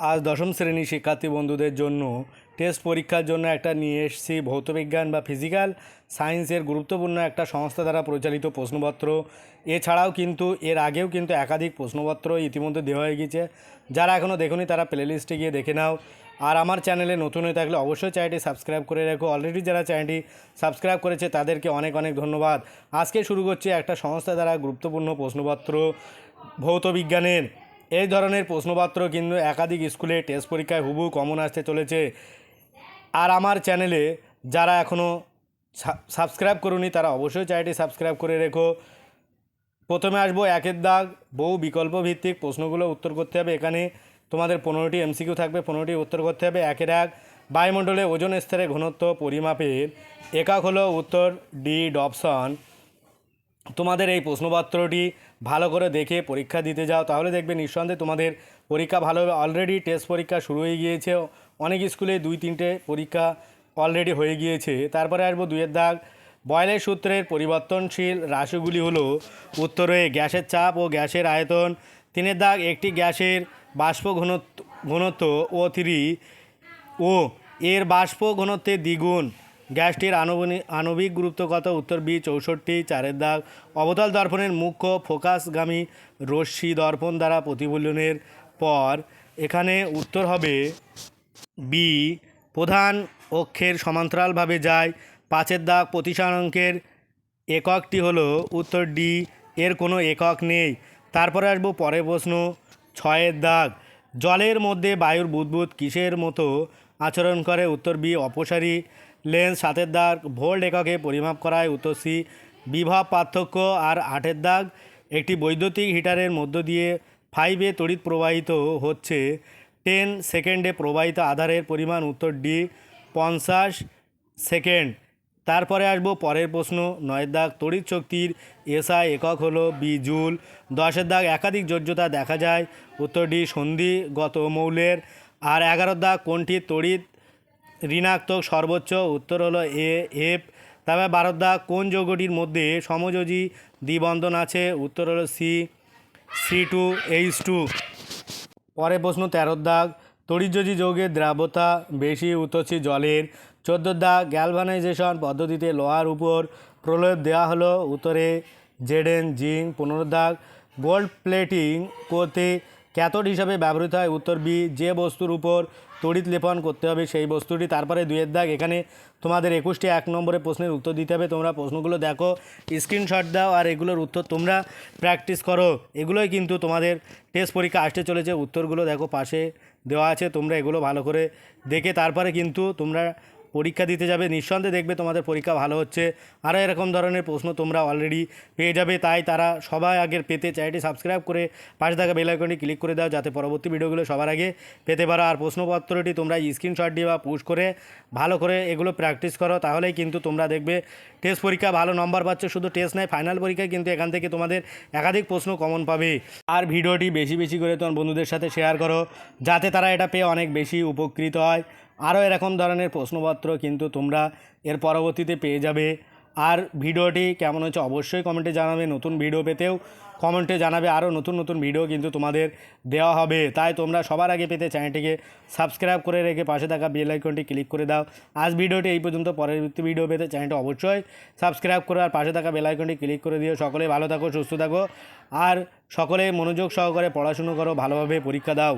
আজ দশম শ্রেণির শিক্ষার্থী বন্ধুদের জন্য টেস্ট পরীক্ষার জন্য একটা নিয়ে এসেছি ভৌতবিজ্ঞান বা ফিজিক্যাল সায়েন্সের গুরুত্বপূর্ণ একটা সংস্থা দ্বারা পরিচালিত প্রশ্নপত্র। এছাড়াও কিন্তু এর আগেও কিন্তু একাধিক প্রশ্নপত্র ইতিমধ্যে দেওয়া হয়ে গেছে যারা এখনও দেখুনি তারা প্লেলিস্টে গিয়ে দেখে নাও। আর আমার চ্যানেলে নতুন হয়ে থাকলে অবশ্যই চ্যানেলটি সাবস্ক্রাইব করে রেখো। অলরেডি যারা চ্যানেলটি সাবস্ক্রাইব করেছে তাদেরকে অনেক অনেক ধন্যবাদ। আজকে শুরু করছি একটা সংস্থা দ্বারা গুরুত্বপূর্ণ প্রশ্নপত্র ভৌতবিজ্ঞানের এই ধরনের প্রশ্নপত্র কিন্তু একাধিক স্কুলে টেস্ট পরীক্ষায় হুবু কমন আসতে চলেছে। আর আমার চ্যানেলে যারা এখনও সাবস্ক্রাইব করুনি, তারা অবশ্যই চ্যানেলটি সাবস্ক্রাইব করে রেখো। প্রথমে আসব একের দাগ, বহু বিকল্প ভিত্তিক প্রশ্নগুলো উত্তর করতে হবে এখানে। তোমাদের পনেরোটি এমসিকিউ থাকবে, পনেরোটি উত্তর করতে হবে একের এক বায়ুমণ্ডলে ওজন স্তরে ঘনত্ব পরিমাপের একক হলো উত্তর ডি ডপসন তোমাদের এই প্রশ্নপত্রটি ভালো করে দেখে পরীক্ষা দিতে যাও। তাহলে দেখবে নিঃসন্দেহে তোমাদের পরীক্ষা ভালো হবে। অলরেডি টেস্ট পরীক্ষা শুরু হয়ে গিয়েছে। অনেক স্কুলে দুই, তিনটে পরীক্ষা অলরেডি হয়ে গিয়েছে। তারপরে আসব দুইয়ের দাগ। বয়লের সূত্রের পরিবর্তনশীল রাশিগুলি হলো উত্তরে গ্যাসের চাপ ও গ্যাসের আয়তন। তিনের দাগ একটি গ্যাসের বাষ্প ঘনত্ব ঘনত্ব ও থ্রি ও এর বাষ্প ঘনত্বের দ্বিগুণ। গ্যাসটির আণবিক আণবিক গুরুত্ব কত উত্তর বি চৌষট্টি, চারের দাগ। অবতল দর্পণের মুখ্য ফোকাসগামী রশ্মি দর্পণ দ্বারা প্রতিফলনের পর এখানে উত্তর হবে বি, প্রধান অক্ষের সমান্তরালভাবে যায়। পাঁচের দাগ প্রতিসারাঙ্কের এককটি হলো উত্তর ডি, এর কোনো একক নেই। তারপরে আসব পরের প্রশ্ন, ছয়ের দাগ। জলের মধ্যে বায়ুর বুদবুদ কিসের মতো আচরণ করে? উত্তর বি, অপসারী। লেন্স সাতের দাগ ভোল্ট এককে পরিমাপ করায় উত্তর সি বিভব পার্থক্য আর আটের দাগ। একটি বৈদ্যুতিক হিটারের মধ্য দিয়ে ফাইভে তড়িৎ প্রবাহিত হচ্ছে টেন সেকেন্ডে প্রবাহিত আধারের পরিমাণ উত্তর ডি পঞ্চাশ সেকেন্ড তারপরে আসব পরের প্রশ্ন, নয়ের দাগ তড়িৎ শক্তির এসআই একক হলো বি জুল। দশের দাগ একাধিক যোজ্যতা দেখা যায়, উত্তর ডি সন্ধিগত মৌলের। আর এগারোর দাগ কোনটি তড়িৎ ঋণাত্মক সর্বোচ্চ উত্তর হলো এ, এফ। বারোর দাগ কোন যৌগটির মধ্যে সমযোজী দ্বিবন্ধন আছে? উত্তর হলো C C two, H two. পরে প্রশ্ন তেরোর দাগ তড়িৎযোজী যৌগের দ্রাব্যতা বেশি উত্তরছি জলের। চোদ্দোর দাগ গ্যালভানাইজেশন পদ্ধতিতে লোহার উপর প্রলেপ দেওয়া হলো। উত্তরে জেডেন জিঙ্ক পনেরো দাগ গোল্ড প্লেটিং করতে ক্যাথোড হিসাবে ব্যবহৃত হয়। উত্তর বি, যে বস্তুর উপর তড়িৎ লেপন করতে হবে, সেই বস্তুটি। তারপরে দুয়ের দাগ। এখানে তোমাদের একুশটি এক নম্বরে প্রশ্নের উত্তর দিতে হবে। তোমরা প্রশ্নগুলো দেখো স্ক্রিনশট দাও, আর এগুলোর উত্তর তোমরা প্র্যাকটিস করো। এগুলোই কিন্তু তোমাদের টেস্ট পরীক্ষা আসতে চলেছে। উত্তরগুলো দেখো, পাশে দেওয়া আছে। তোমরা এগুলো ভালো করে দেখে তারপরে কিন্তু তোমরা পরীক্ষা দিতে যাবে, নিঃসন্দেহে দেখবে তোমাদের পরীক্ষা ভালো হচ্ছে। আরও এরকম ধরনের প্রশ্ন তোমরা অলরেডি পেয়ে যাবে, তাই তারা সবাই আগের পেতে চ্যানেলটি সাবস্ক্রাইব করে পাশে থাকা বেল আইকনটি ক্লিক করে দাও, যাতে পরবর্তী ভিডিওগুলো সবার আগে পেতে পারো। আর প্রশ্নপত্রটি তোমরা স্ক্রিনশট দিয়ে বা পুশ করে, ভালো করে এগুলো প্র্যাকটিস করো, তাহলেই কিন্তু তোমরা দেখবে টেস্ট পরীক্ষা ভালো নম্বর পাচ্ছ। শুধু টেস্ট নয় ফাইনাল পরীক্ষায় কিন্তু এখান থেকে তোমাদের একাধিক প্রশ্ন কমন পাবে। আর ভিডিওটি বেশি বেশি করে তোমার বন্ধুদের সাথে শেয়ার করো, যাতে তারা এটা পেয়ে অনেক বেশি উপকৃত হয়। আরও এরকম ধরনের প্রশ্নপত্র কিন্তু তোমরা এর পরবর্তীতে পেয়ে যাবে। আর ভিডিওটি কেমন হচ্ছে অবশ্যই কমেন্টে জানাবে, নতুন ভিডিও পেতেও কমেন্টে জানাবে, আরও নতুন নতুন ভিডিও কিন্তু তোমাদের দেওয়া হবে। তাই তোমরা সবার আগে পেতে চ্যানেলটিকে সাবস্ক্রাইব করে রেখে পাশে থাকা বেল আইকনটি ক্লিক করে দাও। আজ ভিডিওটি এই পর্যন্ত পরবর্তী ভিডিও পেতে চ্যানেলটি অবশ্যই সাবস্ক্রাইব করে আর পাশে থাকা বেল আইকনটি ক্লিক করে দিও। সকলে ভালো থাকো, সুস্থ থাকো, আর সকলে মনোযোগ সহকারে পড়াশুনো করো, ভালোভাবে পরীক্ষা দাও।